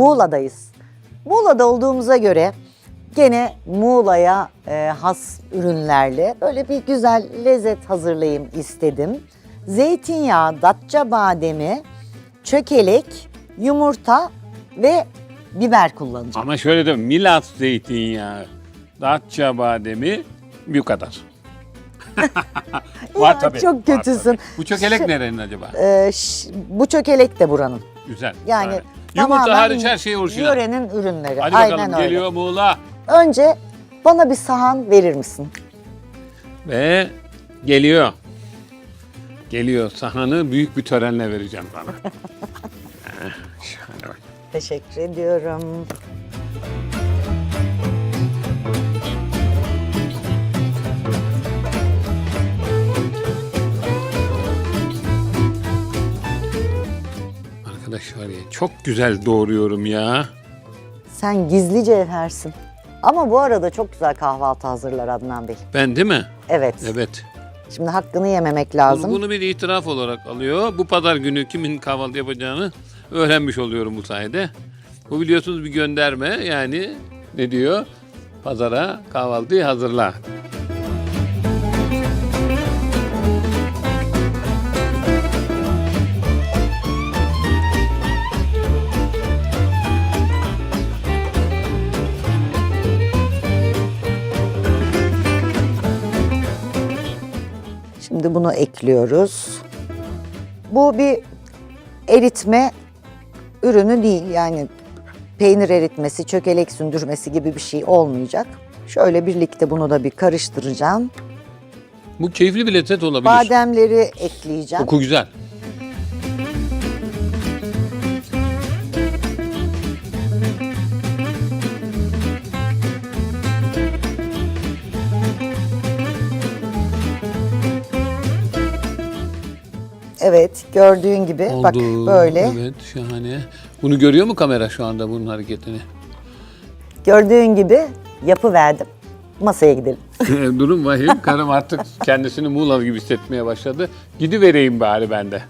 Muğla'dayız. Muğla'da olduğumuza göre gene Muğla'ya e, has ürünlerle böyle bir güzel lezzet hazırlayayım istedim. Zeytinyağı, datça bademi, çökelek, yumurta ve biber kullanacağım. Ama şöyle de Milas zeytinyağı, Datça bademi bu kadar. Ya, tabii, çok var kötüsün. tabii. Bu çökelek nerenin acaba? Ee, ş- bu çökelek de buranın. Güzel. Yani aynen. Yumurta tamamen hariç her şey orijinal. Yörenin ürünleri. Hadi Aynen bakalım öyle. geliyor Muğla. Önce bana bir sahan verir misin? Ve geliyor. Geliyor. Sahanı büyük bir törenle vereceğim sana. Heh, Şöyle bak. Teşekkür ediyorum. Arkadaş var ya çok güzel doğruyorum ya. Sen gizli cevhersin. Ama bu arada çok güzel kahvaltı hazırlar Adnan Bey. Ben değil mi? Evet. Evet. Şimdi hakkını yememek lazım. Bunu, bunu bir itiraf olarak alıyor. Bu pazar günü kimin kahvaltı yapacağını öğrenmiş oluyorum bu sayede. Bu biliyorsunuz bir gönderme yani ne diyor? Pazara kahvaltıyı hazırla. Şimdi bunu ekliyoruz. Bu bir eritme ürünü değil. Yani peynir eritmesi, çökelek sündürmesi gibi bir şey olmayacak. Şöyle birlikte bunu da bir karıştıracağım. Bu keyifli bir lezzet olabilir. Bademleri ekleyeceğim. Koku güzel. Evet, gördüğün gibi Oldu. bak böyle. Evet şahane. Bunu görüyor mu kamera şu anda bunun hareketini? Gördüğün gibi yapı verdim. Masaya gidelim. Durum vahim. Karım artık kendisini Muğla gibi hissetmeye başladı. Gidivereyim bari ben de.